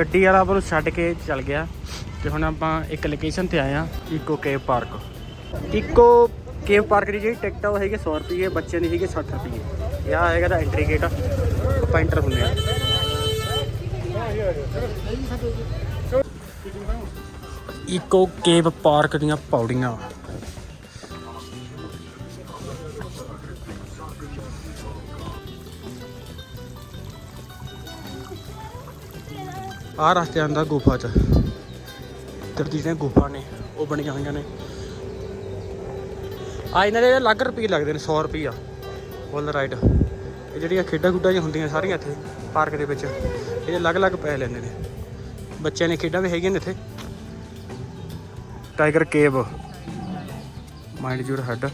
ਗੱਡੀ ਵਾਲਾ ਆਪਾਂ ਛੱਡ ਕੇ ਚੱਲ ਗਿਆ ਤੇ ਹੁਣ ਆਪਾਂ ਇੱਕ ਲੋਕੇਸ਼ਨ ਤੇ ਆਏ ਆ eco cave park eco cave park ਦੀ ਜਿਹੜੀ ਟਿਕਟ ਆ ਉਹ ਹੈਗੀ 100 ਰੁਪਏ ਬੱਚੇ ਦੀ ਹੈਗੀ 60 ਰੁਪਏ ਇਹ ਹੈਗਾ ਦਾ ਐਂਟਰੀ ਗੇਟ ਆਪਾਂ ਐਂਟਰ ਹੁੰਦੇ ਆ ਇਕੋ ਕੇਵ ਪਾਰਕ ਦੀਆਂ ਪੌੜੀਆਂ। ਆਹ ਰਸਤੇ ਆਂਦਾ ਗੁਫਾ ਚ। ਇੱਧਰ ਦੀ ਜਿਹੜੀਆਂ ਗੁਫਾ ਨੇ, ਉਹ ਬਣੀਆਂ ਹੋਈਆਂ ਨੇ। ਆ ਇਹਨਾਂ ਦੇ ਅਲੱਗ ਰੁਪਏ ਲੱਗਦੇ ਨੇ 100 ਰੁਪਈਆ ਫੁੱਲ ਰਾਈਡ ਇਹ ਜਿਹੜੀਆਂ ਖੇਡਾਂ ਖੁੱਡਾਂ ਜਿਹੀਆਂ ਹੁੰਦੀਆਂ ਸਾਰੀਆਂ ਇੱਥੇ, ਪਾਰਕ ਦੇ ਵਿੱਚ। ਇਹ ਅਲੱਗ-ਅਲੱਗ ਪੈਸੇ ਲੈਂਦੇ ਨੇ। ਬੱਚਿਆਂ ਨੇ ਖੇਡਾਂ ਵੀ ਹੈਗੀਆਂ ਨੇ ਇੱਥੇ। Tiger cave. Mind your head.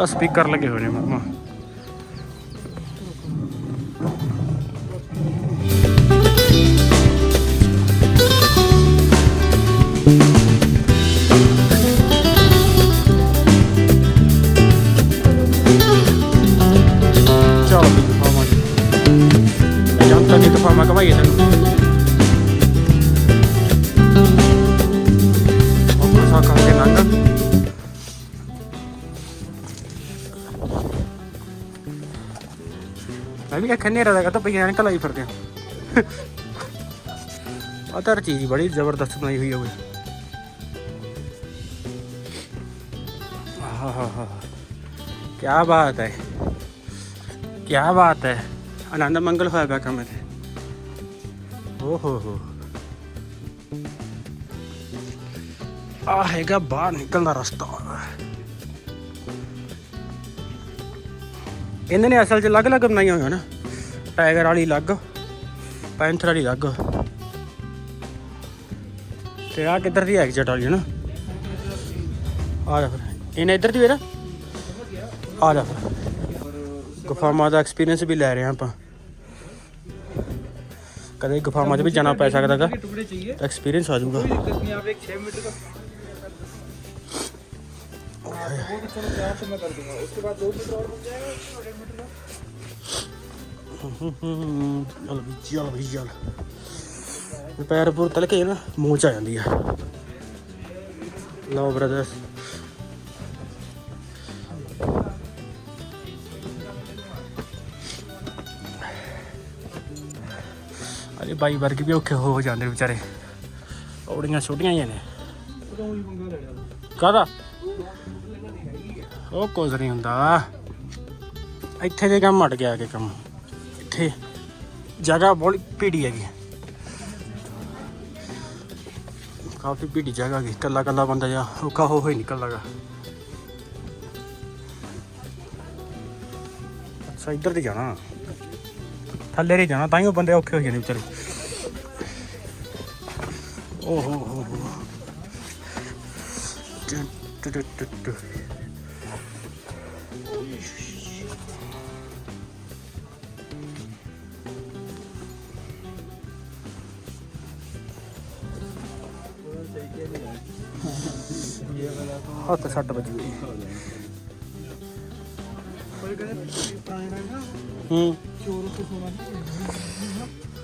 ਆ ਸਪੀਕਰ ਲੱਗੇ ਹੋਏ ਨੇ, ਮਾਮਾ। ਦੀ ਦਿਖਾਵਾਂ ਕਵਾਈਏ ਤੈਨੂੰ ਉਹ ਨੰਗ ਮੈਂ ਵੀ ਅੱਖਾਂ ਨੇਰਾ ਲਗਾ ਤਾਂ ਪਈ ਐਨਕ ਲਾਈ ਫਿਰਦੇ ਆ ਆ ਤਾਂ ਚੀਜ਼ ਬੜੀ ਜ਼ਬਰਦਸਤ ਬਣਾਈ ਹੋਈ ਹੈ ਕੋਈ ਹਾ ਹਾ ਕੀ ਬਾਤ ਹੈ ਕੀ ਬਾਤ ਹੈ ਆਨੰਦ ਮੰਗਲ ਹੋਇਆ ਪਿਆ ਕੰਮ ਤੇ ਓ ਹੋ। ਆ ਹੈਗਾ ਬਾਹਰ ਨਿਕਲਣ ਦਾ ਰਸਤਾ। ਇਹਨਾਂ ਨੇ ਅਸਲ 'ਚ ਅਲੱਗ-ਅਲੱਗ ਬਣਾਈਆਂ ਹੋਈਆਂ ਨਾ। ਟਾਈਗਰ ਵਾਲੀ ਅਲੱਗ, ਪੈਂਥਰ ਵਾਲੀ ਅਲੱਗ। ਤੇ ਆ ਕਿੱਧਰ ਦੀ ਐਗਜ਼ਿਟ ਵਾਲੀ ਹੈ ਨਾ? ਆ ਜਾ ਫਿਰ। ਇਹਨੇ ਇੱਧਰ ਦੀ ਵੇਰਾ ਆ ਜਾ ਫਿਰ। ਗੁਫਾਵਾਂ ਦਾ ਐਕਸਪੀਰੀਅੰਸ ਵੀ ਲੈ ਰਹੇ ਹਾਂ ਆਪਾਂ। ਕਦੇ ਗੁਫਾਵਾਂ 'ਚ ਵੀ ਜਾਣਾ ਪੈ ਸਕਦਾ ਗਾ टुकड़े चाहिए ਐਕਸਪੀਰੀਅੰਸ ਆ ਜਾਊਗਾ कोई दिक्कत नहीं आप एक छः मीटर का हाँ, तो वो भी चलो चार से मैं कर दूंगा उसके बाद दो मीटर और बन जाएगा उसके बाद एक मीटर का ਚੱਲ ਵੀ ਚੱਲ ਵੀ ਚੱਲ ਇਹ ਪੈਰ ਪੂਰ ਤਲ ਕੇ ਨਾ ਮੂੰਹ ਚ ਆ ਜਾਂਦੀ ਆ ਲਓ ਬ੍ਰਦਰਸ ਅਰੇ ਬਾਈ ਵਰਗ ਵੀ ਔਖੇ ਹੋ ਜਾਂਦੇ ਨੇ ਵਿਚਾਰੇ। ਔੜੀਆਂ ਛੋਟੀਆਂ ਹੀ ਨੇ। ਕਾਹਦਾ? ਉਹ ਕੁਝ ਨਹੀਂ ਹੁੰਦਾ। ਇੱਥੇ ਦੇ ਕੰਮ ਮਟ ਗਿਆ ਕਿ ਕੰਮ। ਇੱਥੇ ਜਗ੍ਹਾ ਬਹੁਤ ਭੀੜੀ ਹੈਗੀ। ਕਾਫੀ ਭੀੜੀ ਜਗ੍ਹਾ ਹੈਗੀ। ਕੱਲਾ ਕੱਲਾ ਬੰਦਾ ਜਾ ਔਖਾ ਹੋ ਹੀ ਹੋਈ ਨਿਕਲਦਾਗਾ। ਅੱਛਾ, ਇੱਧਰ ਤੇ ਜਾਣਾ। ਥੱਲੇ ਨਹੀਂ ਜਾਣਾ ਤਾਂ ਹੀ ਉਹ ਬੰਦੇ ਔਖੇ ਹੋ ਜਾਂਦੇ ਵਿਚਾਰੇ। ਓਹ ਹੋ ਹੋ ਹੱਥ ਛੱਡ ਵੱਜੂ ਪਰ ਕਹਿੰਦੇ ਪ੍ਰਾਣ ਰਹਿੰਦਾ ਹੂੰ। ਚੋਰ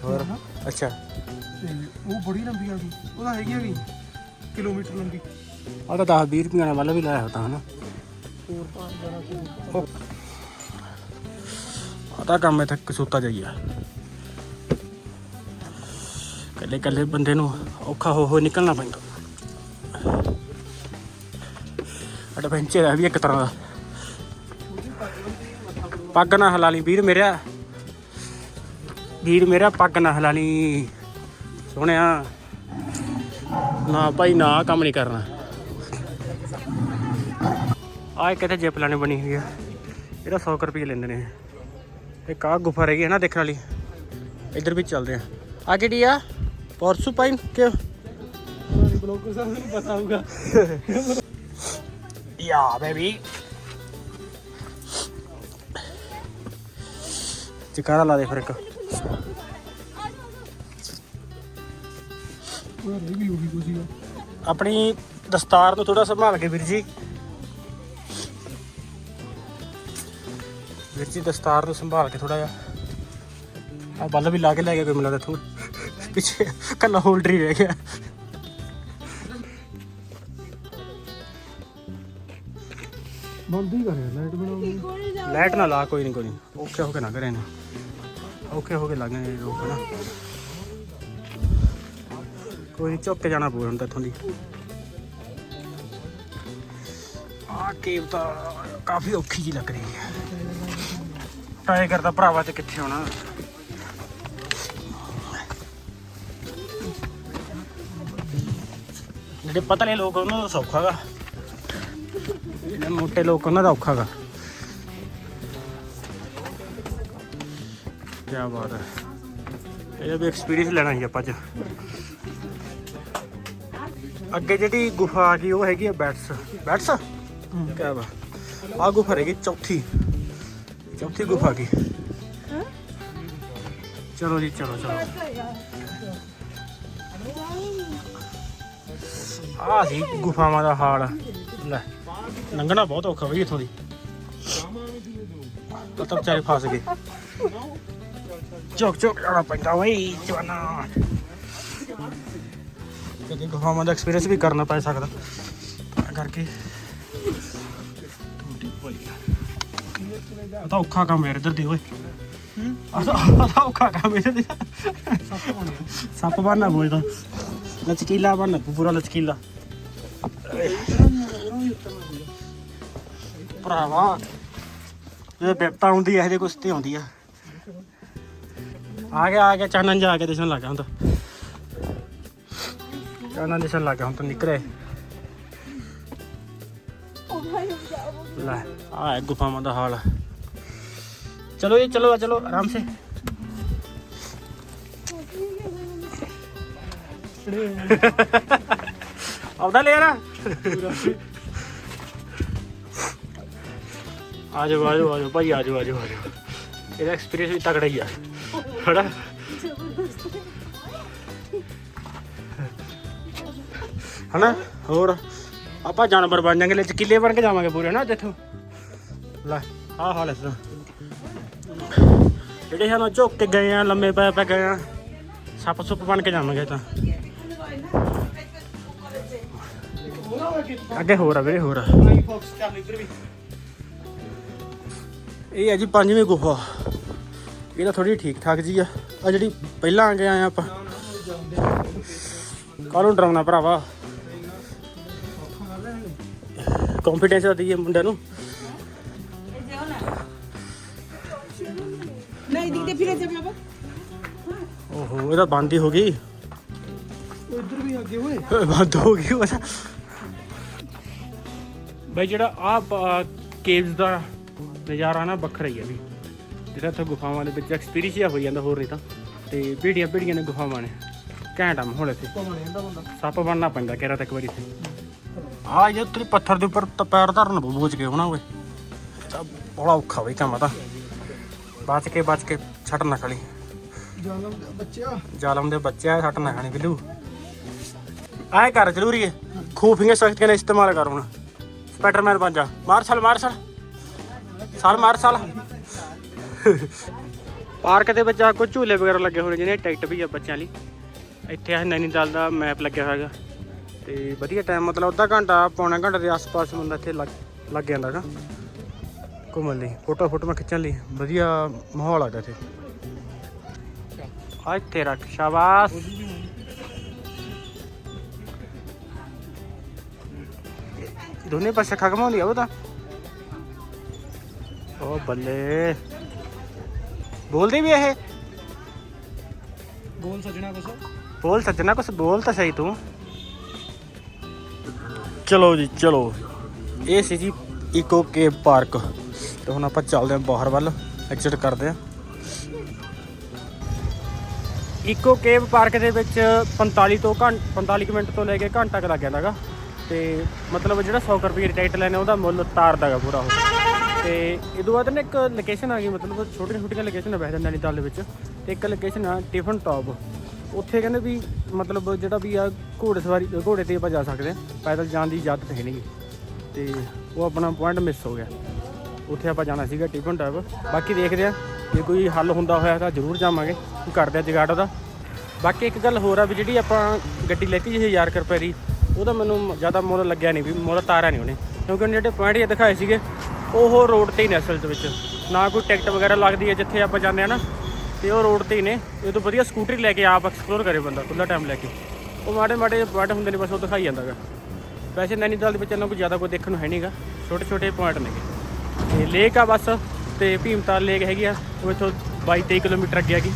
ਹੋਰ? ਅੱਛਾ। ਉਹ ਬੜੀ ਲੰਬੀ ਆ ਗਈ ਉਹਦਾ ਹੈਗੀ ਆ ਵੀ ਕਿਲੋਮੀਟਰ ਲੰਬੀ। ਆ ਤਾਂ 10 20 ਰੁਪਈਆ ਵਾਲਾ ਵੀ ਲਾਇਆ ਹੁੰਦਾ ਹਨਾ। ਹੋਰ ਪਾਣ ਜਾਣਾ ਕੋਈ ਆ ਤਾਂ ਕੰਮ ਇੱਥੇ ਕਸੂਤਾ ਜਾਈਆ ਕੱਲੇ ਕੱਲੇ ਬੰਦੇ ਨੂੰ ਔਖਾ ਹੋ ਹੋ ਨਿਕਲਣਾ ਪੈਂਦਾ। ਐਡਵੈਂਚਰ ਆ ਵੀ ਇੱਕ ਤਰ੍ਹਾਂ ਦਾ। ਪੱਗ ਨਾ ਹਲਾ ਵੀਰ ਮੇਰਾ ਵੀਰ ਮੇਰਾ ਪੱਗ ਨਾ ਹਲਾ ਸੋਹਣਿਆ। ਨਾ ਭਾਈ, ਨਾ ਕੰਮ ਨਹੀਂ ਕਰਨਾ। ਆਹ ਕਿਤੇ ਜਿਪ ਲਾਣੇ ਬਣੀ ਹੋਈ ਆ। ਇਹਦਾ 100 ਰੁਪਏ ਲੈਂਦੇ ਨੇ ਇਹ। ਕਾ ਗੁਫਾ ਰਹੀ ਹੈ ਨਾ ਦੇਖਣ ਵਾਲੀ। ਇੱਧਰ ਵੀ ਚੱਲਦੇ ਆ। ਆ ਕਿਹੜੀ ਆ? ਪਰਸੂ ਪਾਈਨ ਕਿ ਬਲੋਕਰ ਸਾਹਿਬ ਨੂੰ ਪਤਾ ਯਾ ਬੇਬੀ। ਚਿਕਾਰਾ ਲਾ ਦੇ ਫਿਰ ਇੱਕ। ਆਪਣੀ ਦਸਤਾਰ ਨੂੰ ਥੋੜਾ ਸੰਭਾਲ ਕੇ ਵੀਰ ਜੀ। ਵੀਰ ਜੀ ਦਸਤਾਰ ਨੂੰ ਸੰਭਾਲ ਕੇ ਥੋੜਾ ਜਿਹਾ। ਆ ਬੱਲ ਵੀ ਲਾ ਕੇ ਲੈ ਗਿਆ ਕੋਈ ਮਿਲਦਾ ਇੱਥੋਂ। ਪਿੱਛੇ ਕੱਲਾ ਹੋਲਡਰ ਹੀ ਰਹਿ ਗਿਆ। ਬੰਦ ਹੀ ਕਰਿਆ ਲਾਈਟ ਬਣਾਉਣੀ ਲਾਈਟ ਨਾ ਲਾ ਕੋਈ ਨਹੀਂ ਕੋਈ ਨਹੀਂ ਓਕੇ ਓਕੇ ਨਾ ਕਰੇ ਨਾ ਔਖੇ ਹੋ ਕੇ ਲੱਗਣੇ ਲੋਕ ਨਾ ਕੋਈ ਨੀ, ਕੇ ਜਾਣਾ ਪਊ ਹੁਣ ਤਾਂ ਇੱਥੋਂ ਦੀ। ਆ ਕੇਵ ਤਾਂ ਕਾਫੀ ਔਖੀ ਜੀ ਲੱਗ ਰਹੀ ਹੈ। ਟਰਾਈ ਕਰਦਾ ਭਰਾਵਾ ਤੇ ਕਿੱਥੇ ਹੋਣਾ? ਜਿਹੜੇ ਪਤਲੇ ਲੋਕ ਉਹਨਾਂ ਦਾ ਸੌਖਾ ਗਾ। ਜਿਹੜੇ ਮੋਟੇ ਲੋਕ ਉਹਨਾਂ ਦਾ ਔਖਾ ਕੀ ਬਾਤ ਹੈ। ਇਹਦਾ ਵੀ ਐਕਸਪੀਰੀਅੰਸ ਲੈਣਾ ਸੀ ਆਪਾਂ ਚ ਅੱਗੇ ਜਿਹੜੀ ਗੁਫਾ ਆ ਗਈ ਉਹ ਹੈਗੀ ਆ ਬੈਟਸ। ਬੈਟਸ? ਕੀ ਬਾ ਆ ਗੁਫਾ ਹੈਗੀ ਚੌਥੀ। ਚੌਥੀ ਗੁਫਾ ਕੀ? ਚਲੋ ਜੀ ਚਲੋ ਚਲੋ। ਆ ਸੀ ਗੁਫਾਵਾਂ ਦਾ ਹਾਲ। ਲੈ ਲੰਘਣਾ ਬਹੁਤ ਔਖਾ ਬਈ ਇੱਥੋਂ ਦੀ। ਤਾਂ ਤਾਂ ਵਿਚਾਰੇ ਫਸ ਗਏ। ਚੁੱਕ ਚੁੱਕ ਜਾਣਾ ਪੈਂਦਾ ਓਏ ਜਵਾਨਾ। ਕਦੇ ਗੁਫਾਵਾਂ ਦਾ ਐਕਸਪੀਰੀਅੰਸ ਵੀ ਕਰਨਾ ਪੈ ਸਕਦਾ। ਤਾਂ ਕਰਕੇ। ਆ ਤਾਂ ਔਖਾ ਕੰਮ ਹੈ ਇੱਧਰ ਦੀ ਓਏ। ਤਾਂ ਆਹ ਤਾਂ ਔਖਾ ਕੰਮ ਇੱਧਰ ਦੀ। ਸੱਪ ਬਣਨਾ ਬੋਲਦਾ ਲਚਕੀਲਾ ਬਣਨਾ ਪੂਰਾ ਲਚਕੀਲਾ। ਭਰਾਵਾ ਇਹ ਬਿਪਤਾ ਹੁੰਦੀ ਐ ਇਹਦੇ ਕੁਛ ਤੇ ਆਉਂਦੀ ਆ। ਆ ਗਿਆ ਆ ਗਿਆ, ਚਾਨਣ ਜਾ ਕੇ ਦਿਸਣ ਲੱਗਾ ਹੁਣ ਤਾਂ। ਚਾਨਣ ਦਿਸਣ ਲੱਗਾ ਹੁਣ ਤਾਂ ਨਿਕਲੇ। ਲੈ, ਆ ਹੈ ਗੁਫਾਵਾਂ ਦਾ ਹਾਲ। ਚਲੋ ਜੀ, ਚਲੋ ਚਲੋ, ਆਰਾਮ ਸੇ। ਲੈ ਯਾਰ ਆ ਜਾਓ, ਆ ਭਾਈ, ਆ ਜਾਓ, ਆ ਇਹਦਾ ਐਕਸਪੀਰੀਅੰਸ ਵੀ ਤਕੜਾ ਹੀ ਆ। ਹੜਾ ਹਨਾ? ਹੋਰ? ਆਪਾਂ ਜਾਨਵਰ ਬਣ ਜਾਾਂਗੇ ਲਚਕੀਲੇ ਬਣ ਕੇ ਜਾਵਾਂਗੇ ਪੂਰੇ ਨਾ ਇੱਥੋਂ ਲੈ, ਆਹ ਹਾਲ ਇਸ ਜਿਹੜੇ ਸਾਨੂੰ ਝੁੱਕ ਕੇ ਗਏ ਆ, ਲੰਮੇ ਪੈ ਪੈ ਗਏ ਆ, ਸੱਪ ਸੁੱਪ ਬਣ ਕੇ ਜਾਵਾਂਗੇ ਤਾਂ। ਅੱਗੇ ਹੋਰ ਆ ਵੀਰੇ, ਹੋਰ ਆ। ਇਹ ਹੈ ਜੀ ਪੰਜਵੀਂ ਗੁਫਾ। ਇਹ ਤਾਂ ਥੋੜੀ ਠੀਕ ਠਾਕ ਜੀ ਆ। ਆ ਜਿਹੜੀ ਪਹਿਲਾਂ ਆ ਕੇ ਆਏ ਆਪਾਂ। ਕਾਹਨੂੰ ਡਰਾਉਣਾ ਭਰਾਵਾ। ਕੰਫੀਡੈਂਸ ਆ ਦਈਏ ਮੁੰਡੇ ਨੂੰ। ਨਹੀਂ ਦਿੱਤੇ ਫਿਰ ਜੇ। ਬਾਬਾ ਓਹੋ ਇਹਦਾ ਬੰਦ ਹੀ ਹੋ ਗਈ। ਉਧਰ ਵੀ ਅੱਗੇ ਹੋਏ ਬੰਦ ਹੋ ਗਈ ਉਹਦਾ ਬਈ ਜਿਹੜਾ ਆ ਕੇਵਸ ਦਾ ਨਜ਼ਾਰਾ ਨਾ ਵੱਖਰਾ ਹੀ ਆ ਵੀ। ਜਿਹੜਾ ਇੱਥੇ ਗੁਫਾਵਾਂ ਦੇ ਵਿੱਚ ਐਕਸਪੀਰੀਅੰਸ ਹੀ ਹੋ ਜਾਂਦਾ ਹੋਰ ਨਹੀਂ ਤਾਂ। ਤੇ ਭੀੜੀਆਂ ਭੀੜੀਆਂ ਨੇ ਗੁਫਾਵਾਂ ਨੇ। ਘੈਂਟ ਆ ਮਾਹੌਲ ਇੱਥੇ। ਸੱਪ ਬਣਨਾ ਪੈਂਦਾ ਕਿਹੜਾ ਤੱਕ ਵਾਰੀ ਤੇ ਆ ਇਹ ਉੱਤੇ ਪੱਥਰ ਦੇ ਉੱਪਰ ਤਾਂ ਪੈਰ ਧਰਨ ਬੋਝ ਕੇ ਹੋਣਾ ਓਏ। ਤਾਂ ਬੜਾ ਔਖਾ ਬਈ ਕੰਮ ਤਾਂ। ਬਚ ਕੇ ਬਚ ਕੇ ਛੱਟ ਨਾ ਖਾਲੀ ਜਾਨਮ ਬੱਚਿਆ। ਜ਼ਾਲਮ ਦੇ ਬੱਚੇ ਆ ਛੱਟ ਨਾ ਖਾਣੀ ਬਿੱਲੂ। ਆਏ ਕਰ ਜ਼ਰੂਰੀ ਹੈ ਖੂਫੀਆਂ ਸ਼ਕਤੀਆਂ ਦਾ ਇਸਤੇਮਾਲ ਕਰ ਹੁਣ। ਸਪਾਈਡਰਮੈਨ ਬਣ ਜਾ। ਮਾਰ ਸਾਲ ਮਾਰ ਸਾਲ ਸਾਲ ਮਾਰ ਸਾਲ ਪਾਰਕ ਦੇ ਵਿੱਚ ਆ ਕੋਈ ਝੂਲੇ ਵਗੈਰਾ ਲੱਗੇ ਹੋਏ ਜਿਹਨੇ ਟਿਕਟ ਵੀ ਆ ਬੱਚਿਆਂ ਲਈ। ਇੱਥੇ ਆ ਨੈਨੀਤਾਲ ਦਾ ਮੈਪ ਲੱਗਿਆ ਹੋਇਆ ਤੇ ਵਧੀਆ ਟਾਈਮ ਮਤਲਬ ਅੱਧਾ ਘੰਟਾ, ਪੌਣਾ ਘੰਟਾ ਦੇ ਆਸ-ਪਾਸ ਬੰਦਾ ਇੱਥੇ ਲੱਗ ਜਾਂਦਾ ਹੈਗਾ। ਘੁੰਮਣ ਲਈ, ਫੋਟੋ ਫੋਟੋ ਖਿੱਚਣ ਲਈ। ਵਧੀਆ ਮਾਹੌਲ ਹੈਗਾ ਇੱਥੇ। ਆ ਇੱਥੇ ਰੱਖ, ਸ਼ਾਬਾਸ਼। ਦੋਨੇ ਪਾਸੇ ਖਗਮ ਹੁੰਦੀ ਆ ਉਹ ਤਾਂ। ਉਹ ਬੱਲੇ। ਬੋਲਦੀ ਵੀ ਇਹ? ਬੋਲ ਸੱਜਣਾ ਕੁਛ। ਬੋਲ ਸੱਜਣਾ ਕੁਛ ਬੋਲ ਤਾਂ ਸਹੀ ਤੂੰ। ਚਲੋ ਜੀ ਚਲੋ। ਇਹ ਸੀ ਜੀ ਇਕੋ ਕੇਵ ਪਾਰਕ ਤੇ ਹੁਣ ਆਪਾਂ ਚੱਲਦੇ ਹਾਂ ਬਾਹਰ ਵੱਲ ਐਕਸਿਟ ਕਰਦੇ ਹਾਂ। ਇਕੋ ਕੇਵ ਪਾਰਕ ਦੇ ਵਿੱਚ 45 ਤੋਂ ਘੰ 45 ਕੁ ਮਿੰਟ ਤੋਂ ਲੈ ਕੇ ਘੰਟਾ ਕੁ ਲੱਗ ਜਾਂਦਾ ਗਾ ਤੇ ਮਤਲਬ ਜਿਹੜਾ 100 ਕੁ ਰੁਪਏ ਦੀ ਟਿਕਟ ਲੈਣੇ ਉਹਦਾ ਮੁੱਲ ਤਾਰਦਾ ਗਾ ਪੂਰਾ ਉਹ। ਤੇ ਇਹ ਤੋਂ ਬਾਅਦ ਨਾ ਇੱਕ ਲੋਕੇਸ਼ਨ ਆ ਗਈ, ਮਤਲਬ ਛੋਟੀਆਂ ਛੋਟੀਆਂ ਲੋਕੇਸ਼ਨ ਬਹਿ ਜਾਂਦੇ ਨੈਨੀਤਾਲ ਦੇ ਵਿੱਚ। ਤੇ ਇੱਕ ਲੋਕੇਸ਼ਨ ਆ ਟਿਫਨ ਟੌਪ ਉੱਥੇ ਕਹਿੰਦੇ ਵੀ ਮਤਲਬ ਜਿਹੜਾ ਵੀ ਆ ਘੋੜੇ ਸਵਾਰੀ, ਘੋੜੇ ਤੇ ਆਪਾਂ ਜਾ ਸਕਦੇ ਆ ਪੈਦਲ ਜਾਣ ਦੀ ਇਜਾਜ਼ਤ ਹੈ ਨਹੀਂ ਤੇ ਉਹ ਆਪਣਾ ਪੁਆਇੰਟ ਮਿਸ ਹੋ ਗਿਆ। ਉੱਥੇ ਆਪਾਂ ਜਾਣਾ ਸੀਗਾ ਟਿਫਨ ਟੌਪ ਬਾਕੀ ਦੇਖਦੇ ਆ ਜੇ ਕੋਈ ਹੱਲ ਹੁੰਦਾ ਹੋਇਆ ਤਾਂ ਜ਼ਰੂਰ ਜਾਵਾਂਗੇ। ਕਰਦੇ ਆ ਜਗਾੜ ਉਹਦਾ? ਬਾਕੀ ਇੱਕ ਗੱਲ ਹੋਰ ਆ ਵੀ ਜਿਹੜੀ ਆਪਾਂ ਗੱਡੀ ਲੈਤੀ ਸੀ 1000 ਕੁ ਰੁਪਏ ਦੀ, ਉਹਦਾ ਮੈਨੂੰ ਜ਼ਿਆਦਾ ਮੁੱਲ ਲੱਗਿਆ ਨਹੀਂ ਵੀ, ਮੁੱਲ ਤਾਰਿਆ ਨਹੀਂ ਉਹਨੇ। ਕਿਉਂਕਿ ਉਹਨੇ ਜਿਹੜੇ ਪੁਆਇੰਟ ਜਿਹਾ ਦਿਖਾਏ ਸੀਗੇ ਉਹ ਰੋਡ ਤੇ ਹੀ ਨੇ ਅਸਲ ਦੇ ਵਿੱਚ। ਨਾ ਕੋਈ ਟਿਕਟ ਵਗੈਰਾ ਲੱਗਦੀ ਹੈ ਜਿੱਥੇ ਆਪਾਂ ਜਾਂਦੇ ਆ ਨਾ, ਤੇ ਉਹ ਰੋਡ ਤੇ ਹੀ ਨੇ। ਇਹ ਤੋਂ ਵਧੀਆ ਸਕੂਟਰੀ ਲੈ ਕੇ ਆਪ ਐਕਸਪਲੋਰ ਕਰੇ ਬੰਦਾ ਖੁੱਲਾ ਟਾਈਮ ਲੈ ਕੇ। ਉਹ ਮਾੜੇ ਮਾੜੇ ਪੁਆਇੰਟ ਹੁੰਦੇ ਨੇ, ਬਸ ਉਹ ਦਿਖਾਈ ਜਾਂਦਾਗਾ ਵੈਸੇ ਨੈਨੀਤਾਲ ਦੇ ਵਿੱਚ ਇਹਨਾਂ ਕੋਈ ਜ਼ਿਆਦਾ ਕੋਈ ਦੇਖਣ ਨੂੰ ਹੈ ਨਹੀਂਗਾ ਛੋਟੇ ਛੋਟੇ ਪੁਆਇੰਟ ਨੇਗੇ ਤੇ ਲੇਕ ਆ ਬਸ, ਤੇ ਭੀਮਤਾਲ ਲੇਕ ਹੈਗੀ ਆ। ਉਹ ਇੱਥੋਂ 22 23 ਕਿਲੋਮੀਟਰ ਅੱਗੇ ਹੈਗੀ।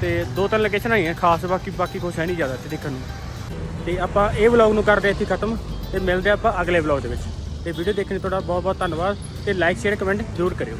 ਤੇ ਦੋ ਤਿੰਨ ਲੋਕੇਸ਼ਨ ਆਈਆਂ ਖਾਸ ਬਾਕੀ ਬਾਕੀ ਕੁਛ ਹੈ ਨਹੀਂ ਜ਼ਿਆਦਾ ਇੱਥੇ ਦੇਖਣ ਨੂੰ। ਤੇ ਆਪਾਂ ਇਹ ਵਲੌਗ ਨੂੰ ਕਰਦੇ ਇੱਥੇ ਖਤਮ, ਤੇ ਮਿਲਦੇ ਹਾਂ ਆਪਾਂ ਅਗਲੇ ਵਲੌਗ ਦੇ ਵਿੱਚ। ਤੇ ਵੀਡੀਓ ਦੇਖਣ ਲਈ ਤੁਹਾਡਾ ਬਹੁਤ ਬਹੁਤ ਧੰਨਵਾਦ ਤੇ ਲਾਈਕ ਸ਼ੇਅਰ ਕਮੈਂਟ ਜ਼ਰੂਰ ਕਰਿਓ।